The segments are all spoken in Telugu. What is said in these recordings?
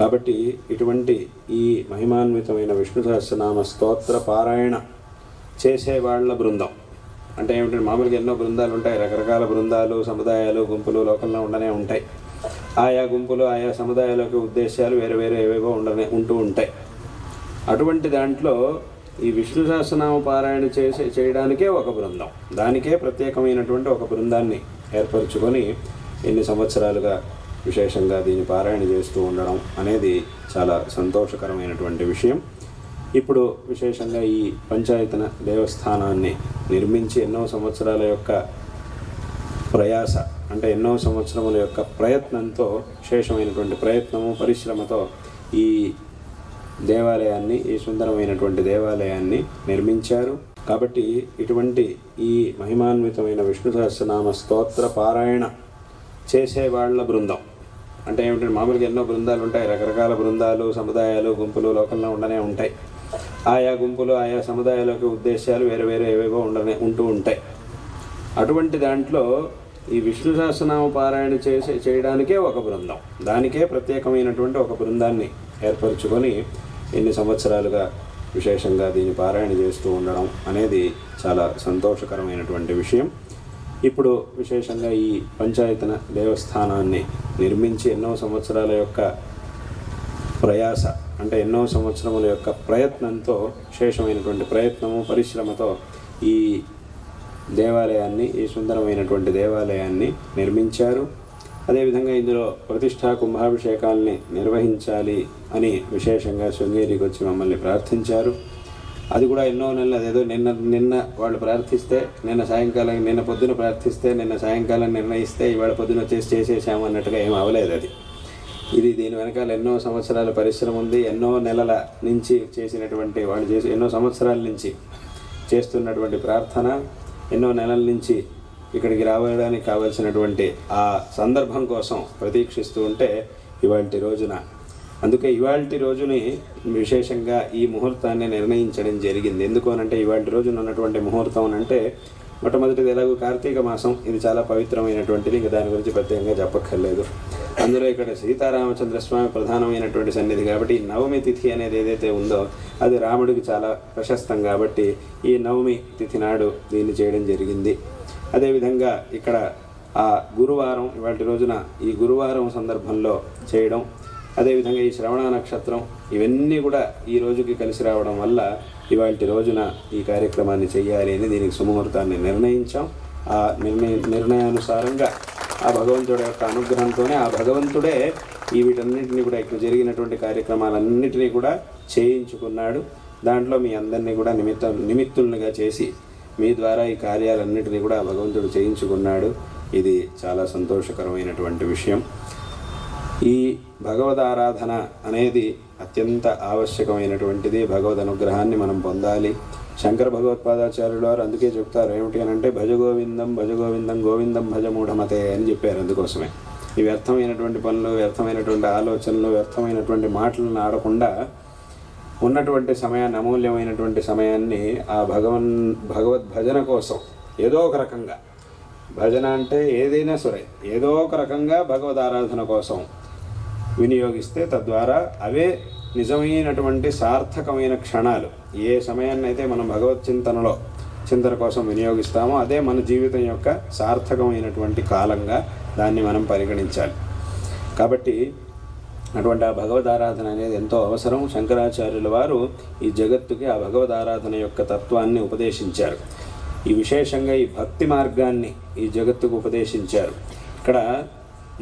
కాబట్టి ఇటువంటి ఈ మహిమాన్వితమైన విష్ణు సహస్రనామ స్తోత్ర పారాయణ చేసే వాళ్ళ బృందం. అంటే ఏమిటంటే మామూలుగా ఎన్నో బృందాలు ఉంటాయి. రకరకాల బృందాలు సముదాయాలు గుంపులు లోకంలో ఉండనే ఉంటాయి. ఆయా గుంపులు ఆయా సముదాయాలకు ఉద్దేశాలు వేరే వేరే ఏవేవో ఉండనే ఉంటూ ఉంటాయి. అటువంటి దాంట్లో ఈ విష్ణు సహస్రనామ పారాయణ చేసే చేయడానికే ఒక బృందం. దానికే ప్రత్యేకమైనటువంటి ఒక బృందాన్ని ఏర్పరచుకొని ఎన్ని సంవత్సరాలుగా విశేషంగా దీన్ని పారాయణ చేస్తూ ఉండడం అనేది చాలా సంతోషకరమైనటువంటి విషయం. ఇప్పుడు విశేషంగా ఈ పంచాయతన దేవస్థానాన్ని నిర్మించి ఎన్నో సంవత్సరాల యొక్క ప్రయాస అంటే ఎన్నో సంవత్సరముల యొక్క ప్రయత్నంతో విశేషమైనటువంటి ప్రయత్నము పరిశ్రమతో ఈ దేవాలయాన్ని ఈ సుందరమైనటువంటి దేవాలయాన్ని నిర్మించారు. కాబట్టి ఇటువంటి ఈ మహిమాన్వితమైన విష్ణు సహస్రనామ స్తోత్ర పారాయణ చేసే వాళ్ళ బృందం. అంటే ఏమిటంటే మామూలుగా ఎన్నో బృందాలు ఉంటాయి. రకరకాల బృందాలు సముదాయాలు గుంపులు లోకంలో ఉండనే ఉంటాయి. ఆయా గుంపులు ఆయా సముదాయాలకు ఉద్దేశాలు వేరే వేరే ఏవేవో ఉండనే ఉంటూ ఉంటాయి. అటువంటి దాంట్లో ఈ విష్ణు సహస్రనామ పారాయణ చేసే చేయడానికే ఒక బృందం. దానికే ప్రత్యేకమైనటువంటి ఒక బృందాన్ని ఏర్పరచుకొని ఎన్ని సంవత్సరాలుగా విశేషంగా దీన్ని పారాయణ చేస్తూ ఉండడం అనేది చాలా సంతోషకరమైనటువంటి విషయం. ఇప్పుడు విశేషంగా ఈ పంచాయతన దేవస్థానాన్ని నిర్మించి ఎన్నో సంవత్సరాల యొక్క ప్రయాస అంటే ఎన్నో సంవత్సరముల యొక్క ప్రయత్నంతో విశేషమైనటువంటి ప్రయత్నము పరిశ్రమతో ఈ దేవాలయాన్ని ఈ సుందరమైనటువంటి దేవాలయాన్ని నిర్మించారు. అదేవిధంగా ఇందులో ప్రతిష్టా కుంభాభిషేకాల్ని నిర్వహించాలి అని విశేషంగా శృంగేరికి వచ్చి మమ్మల్ని ప్రార్థించారు. అది కూడా ఎన్నో నెలలు అదేదో నిన్న నిన్న వాళ్ళు ప్రార్థిస్తే నిన్న సాయంకాలం నిన్న పొద్దున ప్రార్థిస్తే నిన్న సాయంకాలం నిర్ణయిస్తే ఇవాళ పొద్దున వచ్చేసి చేసేసాము అన్నట్టుగా ఏం అవ్వలేదు అది. ఇది దీని వెనకాల ఎన్నో సంవత్సరాల పరిశ్రమ ఉంది. ఎన్నో నెలల నుంచి చేసినటువంటి వాళ్ళు చేసి ఎన్నో సంవత్సరాల నుంచి చేస్తున్నటువంటి ప్రార్థన ఎన్నో నెలల నుంచి ఇక్కడికి రావడానికి కావలసినటువంటి ఆ సందర్భం కోసం ప్రతీక్షిస్తూ ఉంటే ఇవాళ రోజున అందుకే ఇవాళ రోజుని విశేషంగా ఈ ముహూర్తాన్ని నిర్ణయించడం జరిగింది. ఎందుకు అనంటే ఇవాళ రోజున ఉన్నటువంటి ముహూర్తం అని అంటే మొట్టమొదటిది ఎలాగో కార్తీక మాసం. ఇది చాలా పవిత్రమైనటువంటిది. ఇంకా దాని గురించి ప్రత్యేకంగా చెప్పక్కర్లేదు. అందులో ఇక్కడ సీతారామచంద్ర స్వామి ప్రధానమైనటువంటి సన్నిధి కాబట్టి ఈ నవమి తిథి అనేది ఏదైతే ఉందో అది రాముడికి చాలా ప్రశస్తం కాబట్టి ఈ నవమి తిథి నాడు దీన్ని చేయడం జరిగింది. అదేవిధంగా ఇక్కడ ఆ గురువారం ఇవాటి రోజున ఈ గురువారం సందర్భంలో చేయడం అదేవిధంగా ఈ శ్రవణ నక్షత్రం ఇవన్నీ కూడా ఈ రోజుకి కలిసి రావడం వల్ల ఇవాళ రోజున ఈ కార్యక్రమాన్ని చేయాలి అని దీనికి సుముహూర్తాన్ని నిర్ణయించాం. ఆ నిర్ణయ నిర్ణయానుసారంగా ఆ భగవంతుడి యొక్క అనుగ్రహంతోనే ఆ భగవంతుడే ఈ వీటన్నిటిని కూడా ఇక్కడ జరిగినటువంటి కార్యక్రమాలన్నింటినీ కూడా చేయించుకున్నాడు. దాంట్లో మీ అందరినీ కూడా నిమిత్త నిమిత్తులుగా చేసి మీ ద్వారా ఈ కార్యాలన్నింటినీ కూడా భగవంతుడు చేయించుకున్నాడు. ఇది చాలా సంతోషకరమైనటువంటి విషయం. ఈ భగవద్ ఆరాధన అనేది అత్యంత ఆవశ్యకమైనటువంటిది. భగవద్ అనుగ్రహాన్ని మనం పొందాలి. శంకర భగవత్పాదాచార్యులు వారు అందుకే చెప్తారు ఏమిటి అని అంటే భజ గోవిందం భజ గోవిందం గోవిందం భజ మూఢమతే అని చెప్పారు అందుకోసమే. ఈ వ్యర్థమైనటువంటి పనులు వ్యర్థమైనటువంటి ఆలోచనలు వ్యర్థమైనటువంటి మాటలను ఆడకుండా ఉన్నటువంటి సమయాన్ని అమూల్యమైనటువంటి సమయాన్ని ఆ భగవన్ భగవద్ భజన కోసం ఏదో ఒక రకంగా భజన అంటే ఏదైనా సరే ఏదో ఒక రకంగా భగవద్ ఆరాధన కోసం వినియోగిస్తే తద్వారా అవే నిజమైనటువంటి సార్థకమైన క్షణాలు. ఏ సమయాన్ని అయితే మనం భగవత్ చింతనలో చింతన కోసం వినియోగిస్తామో అదే మన జీవితం యొక్క సార్థకమైనటువంటి కాలంగా దాన్ని మనం పరిగణించాలి. కాబట్టి అటువంటి ఆ భగవద్ ఆరాధన అనేది ఎంతో అవసరం. శంకరాచార్యుల వారు ఈ జగత్తుకి ఆ భగవద్ ఆరాధన యొక్క తత్వాన్ని ఉపదేశించారు. ఈ విశేషంగా ఈ భక్తి మార్గాన్ని ఈ జగత్తుకు ఉపదేశించారు. ఇక్కడ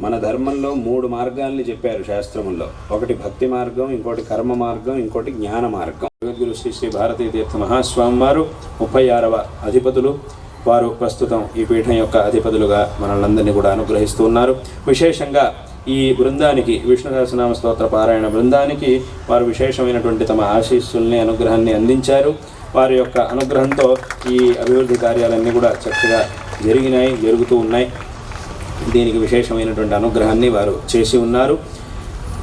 మన ధర్మంలో మూడు మార్గాల్ని చెప్పారు శాస్త్రముల్లో. ఒకటి భక్తి మార్గం ఇంకోటి కర్మ మార్గం ఇంకోటి జ్ఞాన మార్గం. జగద్గురు శ్రీ శ్రీ భారతీ తీర్థ మహాస్వామి వారు ముప్పై ఆరవ అధిపతులు. వారు ప్రస్తుతం ఈ పీఠం యొక్క అధిపతులుగా మనల్ని కూడా అనుగ్రహిస్తూ ఉన్నారు. విశేషంగా ఈ బృందానికి విష్ణు సహస్రనామ స్తోత్ర పారాయణ బృందానికి వారు విశేషమైనటువంటి తమ ఆశీస్సుల్ని అనుగ్రహాన్ని అందించారు. వారి యొక్క అనుగ్రహంతో ఈ అభివృద్ధి కార్యాలన్నీ కూడా చక్కగా జరిగినాయి జరుగుతూ ఉన్నాయి. దీనికి విశేషమైనటువంటి అనుగ్రహాన్ని వారు చేసి ఉన్నారు.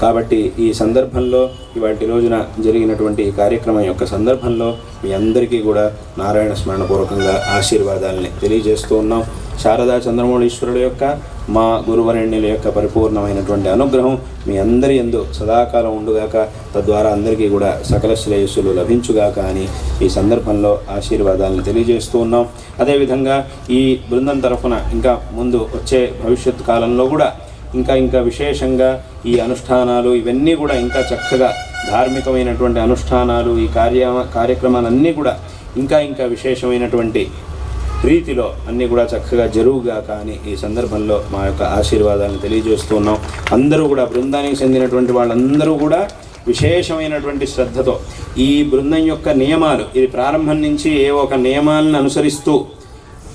కాబట్టి ఈ సందర్భంలో ఇవాటి రోజున జరిగినటువంటి ఈ కార్యక్రమం యొక్క సందర్భంలో మీ అందరికీ కూడా నారాయణ స్మరణపూర్వకంగా ఆశీర్వాదాలని తెలియజేస్తూ ఉన్నాం. శారదా చంద్రమౌళీశ్వరుడు యొక్క మా గురువరణ్యుల యొక్క పరిపూర్ణమైనటువంటి అనుగ్రహం మీ అందరి ఎందు సదాకాలం ఉండుగాక. తద్వారా అందరికీ కూడా సకల శ్రేయస్సులు లభించుగాక అని ఈ సందర్భంలో ఆశీర్వాదాలను తెలియజేస్తూ ఉన్నాం. అదేవిధంగా ఈ బృందం తరఫున ఇంకా ముందు వచ్చే భవిష్యత్ కాలంలో కూడా ఇంకా ఇంకా విశేషంగా ఈ అనుష్ఠానాలు ఇవన్నీ కూడా ఇంకా చక్కగా ధార్మికమైనటువంటి అనుష్ఠానాలు ఈ కార్య కార్యక్రమాలన్నీ కూడా ఇంకా ఇంకా విశేషమైనటువంటి ప్రీతిలో అన్నీ కూడా చక్కగా జరుగుగా కానీ ఈ సందర్భంలో మా యొక్క ఆశీర్వాదాలను తెలియజేస్తున్నాం అందరూ కూడా బృందానికి చెందినటువంటి వాళ్ళందరూ కూడా విశేషమైనటువంటి శ్రద్ధతో ఈ బృందం యొక్క నియమాలు ఇది ప్రారంభం నుంచి ఏ ఒక నియమాలను అనుసరిస్తూ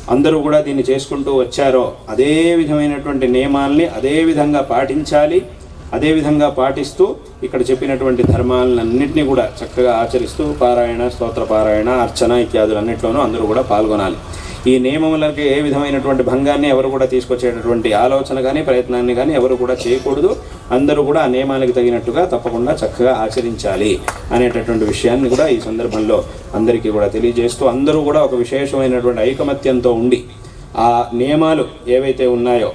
అందరూ కూడా దీన్ని చేసుకుంటూ వచ్చారో అదే విధమైనటువంటి నియమాల్ని అదే విధంగా పాటించాలి అదే విధంగా పాటిస్తూ ఇక్కడ చెప్పినటువంటి ధర్మాలన్నింటినీ కూడా చక్కగా ఆచరిస్తూ పారాయణ స్తోత్ర పారాయణ అర్చన ఇత్యాదులన్నింటిలోనూ అందరూ కూడా పాల్గొనాలి. ఈ నియమములకి ఏ విధమైనటువంటి భంగాన్ని ఎవరు కూడా తీసుకొచ్చేటటువంటి ఆలోచన కానీ ప్రయత్నాన్ని కానీ ఎవరు కూడా చేయకూడదు. అందరూ కూడా ఆ నియమాలకు తగినట్టుగా తప్పకుండా చక్కగా ఆచరించాలి అనేటటువంటి విషయాన్ని కూడా ఈ సందర్భంలో అందరికీ కూడా తెలియజేస్తూ అందరూ కూడా ఒక విశేషమైనటువంటి ఐకమత్యంతో ఉండి ఆ నియమాలు ఏవైతే ఉన్నాయో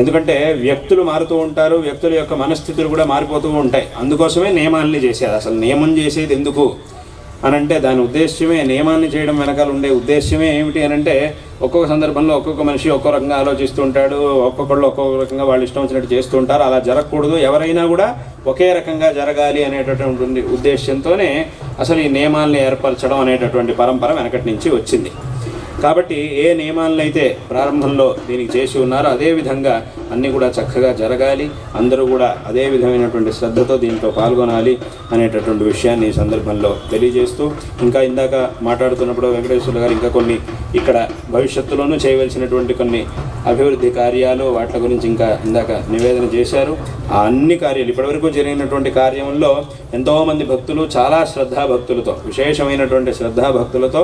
ఎందుకంటే వ్యక్తులు మారుతూ ఉంటారు వ్యక్తుల యొక్క మనస్థితులు కూడా మారిపోతూ ఉంటాయి. అందుకోసమే నియమాల్ని చేసేది అసలు నియమం చేసేది ఎందుకు? అని అంటే దాని ఉద్దేశ్యమే నియమాన్ని చేయడం వెనకాల ఉండే ఉద్దేశ్యమే ఏమిటి అని అంటే ఒక్కొక్క సందర్భంలో ఒక్కొక్క మనిషి ఒక్కో రకంగా ఆలోచిస్తూ ఉంటాడు ఒక్కొక్కళ్ళు ఒక్కొక్క రకంగా వాళ్ళు ఇష్టం వచ్చినట్టు చేస్తూ ఉంటారు అలా జరగకూడదు ఎవరైనా కూడా ఒకే రకంగా జరగాలి అనేటటువంటి ఉద్దేశ్యంతోనే అసలు ఈ నియమాల్ని ఏర్పరచడం అనేటటువంటి పరంపర వెనకటి నుంచి వచ్చింది. కాబట్టి ఏ నియమాలను అయితే ప్రారంభంలో దీనికి చేసి ఉన్నారో అదే విధంగా అన్నీ కూడా చక్కగా జరగాలి. అందరూ కూడా అదే విధమైనటువంటి శ్రద్ధతో దీంట్లో పాల్గొనాలి అనేటటువంటి విషయాన్ని ఈ సందర్భంలో తెలియజేస్తూ ఇంకా ఇందాక మాట్లాడుతున్నప్పుడు వెంకటేశ్వర గారు ఇంకా కొన్ని ఇక్కడ భవిష్యత్తులోనూ చేయవలసినటువంటి కొన్ని అభివృద్ధి కార్యాలు వాటి గురించి ఇంకా ఇందాక నివేదన చేశారు. ఆ అన్ని కార్యాలు ఇప్పటివరకు జరిగినటువంటి కార్యంలో ఎంతోమంది భక్తులు చాలా శ్రద్ధాభక్తులతో విశేషమైనటువంటి శ్రద్ధాభక్తులతో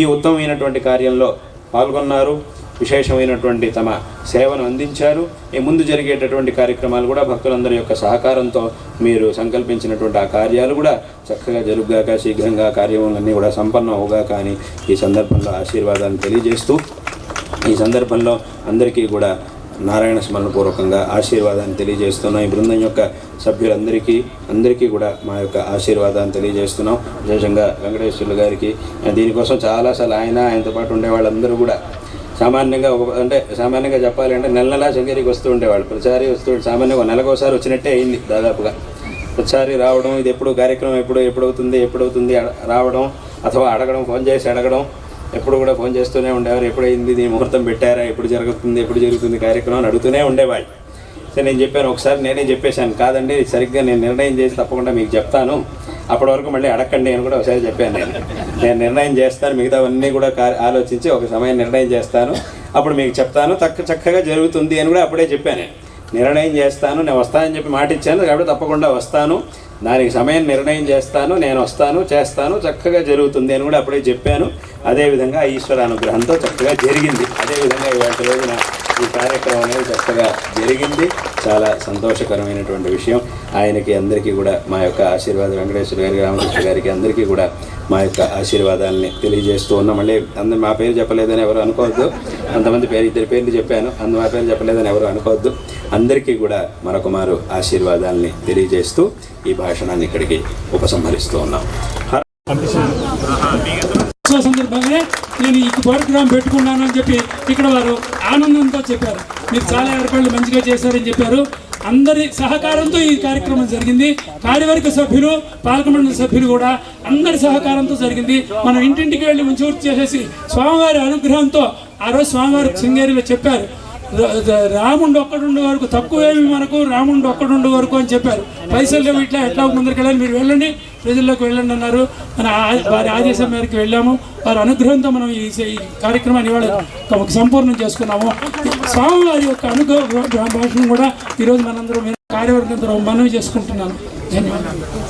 ఈ ఉత్తమమైనటువంటి కార్యంలో పాల్గొన్నారు. విశేషమైనటువంటి తమ సేవను అందించారు. ఈ ముందు జరిగేటటువంటి కార్యక్రమాలు కూడా భక్తులందరి యొక్క సహకారంతో మీరు సంకల్పించినటువంటి ఆ కార్యాలు కూడా చక్కగా జరుగుగాక శీఘ్రంగా కార్యములన్నీ కూడా సంపన్నం అవుగాక అని ఈ సందర్భంలో ఆశీర్వాదాన్ని తెలియజేస్తూ ఈ సందర్భంలో అందరికీ కూడా నారాయణ స్మరణపూర్వకంగా ఆశీర్వాదాన్ని తెలియజేస్తున్నాం. ఈ బృందం యొక్క సభ్యులందరికీ అందరికీ కూడా మా యొక్క ఆశీర్వాదాన్ని తెలియజేస్తున్నాం. విశేషంగా వెంకటేశ్వర్లు గారికి దీనికోసం చాలాసార్లు ఆయన ఆయనతో పాటు ఉండే వాళ్ళందరూ కూడా సామాన్యంగా ఒక అంటే సామాన్యంగా చెప్పాలి అంటే నెల నెలా శృంగేరికి వస్తూ ఉండేవాళ్ళు. ప్రతిసారి వస్తూ సామాన్యంగా ఒక నెలకోసారి వచ్చినట్టే అయింది దాదాపుగా. ప్రతిసారి రావడం ఇది ఎప్పుడు కార్యక్రమం ఎప్పుడు ఎప్పుడవుతుంది ఎప్పుడవుతుంది అడ- రావడం అథవా అడగడం ఫోన్ చేసి అడగడం ఎప్పుడు కూడా ఫోన్ చేస్తూనే ఉండేవారు. ఎప్పుడైంది దీని ముహూర్తం పెట్టారా ఎప్పుడు జరుగుతుంది ఎప్పుడు జరుగుతుంది కార్యక్రమం అని అడుగుతూనే ఉండేవాళ్ళు. సరే నేను చెప్పాను ఒకసారి నేనే చెప్పేశాను. కాదండి సరిగ్గా నేను నిర్ణయం చేసి తప్పకుండా మీకు చెప్తాను. అప్పటి వరకు మళ్ళీ అడగండి అని కూడా ఒకసారి చెప్పాను నేను. నేను నిర్ణయం చేస్తాను మిగతావన్నీ కూడా ఆలోచించి ఒక సమయం నిర్ణయం చేస్తాను. అప్పుడు మీకు చెప్తాను తక్క చక్కగా జరుగుతుంది అని కూడా అప్పుడే చెప్పాను నేను. నిర్ణయం చేస్తాను నేను వస్తానని చెప్పి మాట ఇచ్చాను కాబట్టి తప్పకుండా వస్తాను. దానికి సమయం నిర్ణయం చేస్తాను నేను వస్తాను చేస్తాను చక్కగా జరుగుతుంది అని కూడా అప్పుడే చెప్పాను. అదేవిధంగా ఈశ్వర అనుగ్రహంతో చక్కగా జరిగింది. అదేవిధంగా ఇవాళ రోజున ఈ కార్యక్రమం అనేది చక్కగా జరిగింది. చాలా సంతోషకరమైనటువంటి విషయం. ఆయనకి అందరికీ కూడా మా యొక్క ఆశీర్వాదం వెంకటేశ్వర గారికి రామకృష్ణ గారికి అందరికీ కూడా మా యొక్క ఆశీర్వాదాలని తెలియజేస్తూ ఉన్నాం. మళ్ళీ అందరు మా పేరు చెప్పలేదని ఎవరు అనుకోవద్దు. అంతమంది పేరు ఇద్దరు పేర్లు చెప్పాను. అందు మా పేరు చెప్పలేదని ఎవరు అనుకోవద్దు. అందరికీ కూడా మరొక మారు ఆశీర్వాదాలని తెలియజేస్తూ ఈ భాషణాన్ని ఇక్కడికి ఉపసంహరిస్తూ ఉన్నాం హర ఉత్సవ సందర్భంగానే నేను ఈ ప్రోగ్రాం పెట్టుకున్నానని చెప్పి ఇక్కడ వారు ఆనందంతో చెప్పారు. మీరు చాలా ఏర్పాట్లు మంచిగా చేశారని చెప్పారు. అందరి సహకారంతో ఈ కార్యక్రమం జరిగింది. కార్యవర్గ సభ్యులు పాలకమండలి సభ్యులు కూడా అందరి సహకారంతో జరిగింది. మనం ఇంటింటికి వెళ్ళి మంచి చేసేసి స్వామివారి అనుగ్రహంతో ఆ రోజు స్వామివారి శృంగేరిలో చెప్పారు. రాముండు ఒక్కడుండే వరకు తక్కువేమి మనకు రాముండు ఒక్కడుండే వరకు అని చెప్పారు. పైసలు లేవు ఇట్లా ఎట్లా ముందరికి వెళ్ళాలి? మీరు వెళ్ళండి. ప్రజల్లోకి వెళ్ళండి అన్నారు. మన ఆ- వారి ఆదేశం మేరకు వెళ్ళాము. వారి అనుగ్రహంతో మనం ఈ ఈ కార్యక్రమాన్ని ఇవాళ సంపూర్ణం చేసుకున్నాము. స్వామివారి యొక్క అనుగ్రహ భాషను కూడా ఈరోజు మనందరం కార్యవర్గంతో మనవి చేసుకుంటున్నాను ధన్యవాదాలు.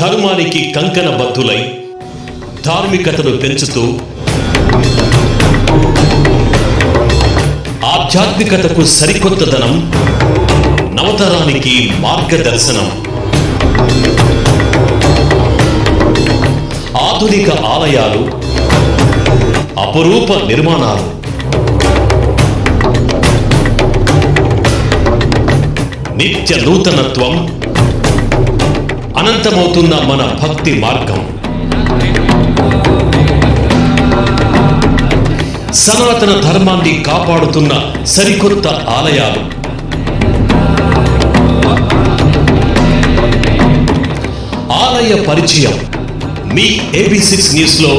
ధర్మానికి కంకణ బద్దులై ధార్మికతను పెంచుతూ ఆధ్యాత్మికతకు సరికొత్తదనం నవతరానికి మార్గదర్శనం. ఆధునిక ఆలయాలు అపురూప నిర్మాణాలు. నిత్య నూతనత్వం అనంతమవుతున్న మన భక్తి మార్గం. సనాతన ధర్మాన్ని కాపాడుతున్న సరికొత్త ఆలయాలు. ఆలయ పరిచయం. మీ ఏబీ సిక్స్ న్యూస్లో